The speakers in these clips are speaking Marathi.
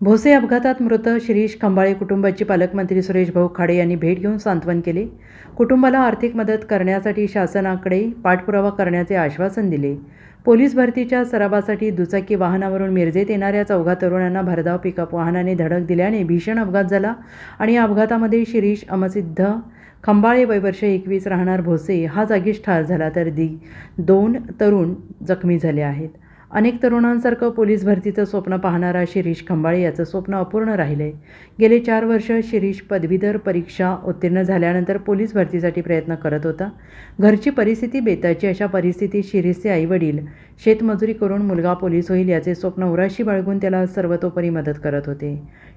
भोसे अपघातात मृत शिरीष खंबाळे कुटुंबाची पालकमंत्री सुरेश भाऊ खाडे यांनी भेट घेऊन सांत्वन केले. कुटुंबाला आर्थिक मदत करण्यासाठी शासनाकडे पाठपुरावा करण्याचे आश्वासन दिले. पोलीस भरतीच्या सरावासाठी दुचाकी वाहनावरून मिरजेत येणाऱ्या चौघा तरुणांना भरधाव पिकअप वाहनाने धडक दिल्याने भीषण अपघात झाला आणि या अपघातामध्ये शिरीष अमसिद्ध खंबाळे वयवर्ष एकवीस राहणार भोसे हा जागीच ठार झाला तर दि दोन तरुण जखमी झाले आहेत. अनेक तरुणांसारखं पोलीस भरतीचं स्वप्न पाहणारा शिरीष खंबाळे याचं स्वप्न अपूर्ण राहिलंय गेले चार वर्ष शिरीष पदवीधर परीक्षा उत्तीर्ण झाल्यानंतर पोलीस भरतीसाठी प्रयत्न करत होता. घरची परिस्थिती बेताची अशा परिस्थितीत शिरीषचे आईवडील शेतमजुरी करून मुलगा पोलीस होईल याचे स्वप्न उराशी बाळगून त्याला सर्वतोपरी मदत करत होते.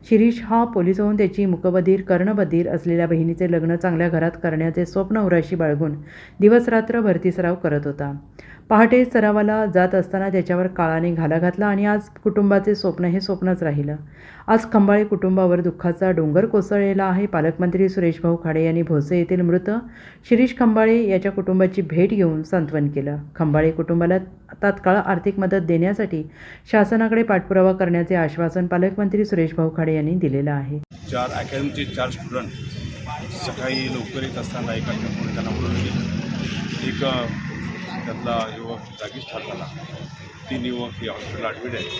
शिरीष हा पोलीस होऊन त्याची मुकबधीर कर्णबधीर असलेल्या बहिणीचे लग्न चांगल्या घरात करण्याचे स्वप्न उराशी बाळगून दिवसरात्र भरती सराव करत होता. पहाटे सरावाला जात असताना त्याच्यावर काळाने घाला घातला आणि आज कुटुंबाचे स्वप्न हे स्वप्नच राहिलं. आज खंबाळे कुटुंबावर दुःखाचा डोंगर कोसळलेला आहे. पालकमंत्री सुरेश भाऊ खाडे यांनी भोसे येथील मृत शिरीष खंबाळे याच्या कुटुंबाची भेट घेऊन सांत्वन केलं. खंबाळे कुटुंबाला तात्काळ आर्थिक मदत देण्यासाठी शासनाकडे पाठपुरावा करण्याचे आश्वासन पालकमंत्री सुरेश भाऊ खाडे यांनी दिलेलं आहे. चार अकॅडमीचे चार स्टुडंट सकाळी लवकर येत असताना एका त्यांना एक त्यातला युवक जागीच ठार झाला. तीन युवक हे हॉस्पिटल ॲडमिट आहेत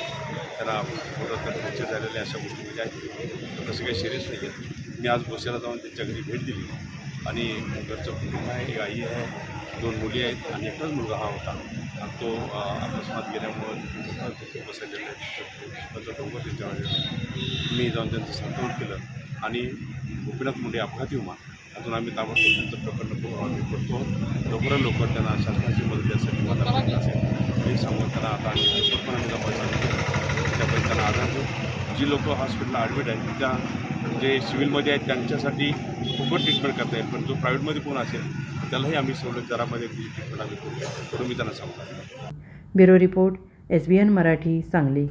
त्यांना थोडं फ्रॅक्चर झालेले अशा गोष्टी म्हणजे आहेत. तसं काही सिरियस नाही आहेत मी आज भोसेला जाऊन त्यांच्या घरी भेट दिली. आणि घरचं कुटुंब आहे एक आई आहे दोन मुली आहेत आणि एकटाच मुलगा हा होता. आणि तो अकस्मात गेल्यामुळं तिथे बसलेलं आहे. डोंगर त्याच्यावर मी जाऊन त्यांचं सांत्वन केलं. आणि गोपीनाथ मुंडे अपघाती विमा अजून आम्ही ताबडतोब त्यांचं प्रकरण करतो. लवकरात लवकर त्यांना शासनाची मदत द्यासाठी मदत असेल. हे सांगून त्यांना आता आम्ही रिपोर्टपणाने जपायचा आधार देऊ. जी लोक हॉस्पिटलला ॲडमिट आहेत त्या जे सिव्हिलमध्ये आहेत त्यांच्यासाठी फुकट ट्रीटमेंट करता येईल. पण जो प्रायव्हेटमध्ये कोण असेल त्यालाही आम्ही सवलत दरामध्ये ट्रीटमेंट आम्ही करू. म्हणून मी त्यांना सांगतो bureau report S B N Marathi Sangli.